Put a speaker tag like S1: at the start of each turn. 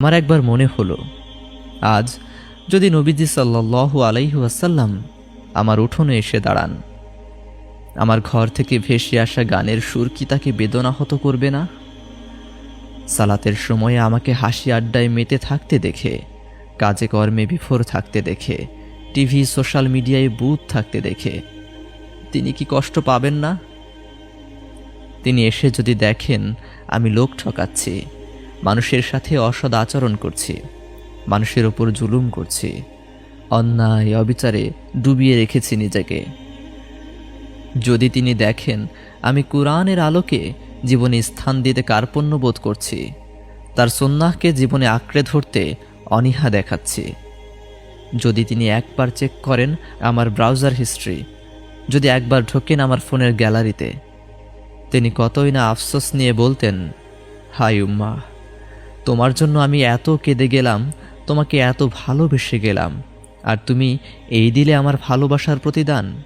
S1: আমার একবার মনে হলো, আজ যদি নবীজি সাল্লাহ আলাইহাসাল্লাম আমার উঠোনে এসে দাঁড়ান, আমার ঘর থেকে ভেসে আসা গানের সুর কি তাকে বেদনাহত করবে না? সালাতের সময়ে আমাকে হাসি আড্ডায় মেতে থাকতে দেখে, কাজে কর্মে বিফোর থাকতে দেখে, টিভি, সোশ্যাল মিডিয়ায় বুথ থাকতে দেখে, তিনি কি কষ্ট পাবেন না? তিনি এসে যদি দেখেন আমি লোক ঠকাচ্ছি মানুষের সাথে অসদ আচরণ করছি, মানুষের ওপর জুলুম করছি, অন্যায়, অবিচারে ডুবিয়ে রেখেছি নিজেকে। যদি তিনি দেখেন, আমি কোরআনের আলোকে জীবনে স্থান দিতে কার্পণ্য বোধ করছি, তার সন্ন্যাহকে জীবনে আঁকড়ে ধরতে অনীহা দেখাচ্ছি। যদি তিনি একবার চেক করেন আমার ব্রাউজার হিস্ট্রি, যদি একবার ঢোকেন আমার ফোনের গ্যালারিতে, তিনি কতই না আফসোস নিয়ে বলতেন হাই উম্মা তোমার জন্য আমি এত কেঁদে গেলাম, তোমাকে এত ভালোবেসে গেলাম। আর তুমি এই দিলে আমার ভালোবাসার প্রতিদান?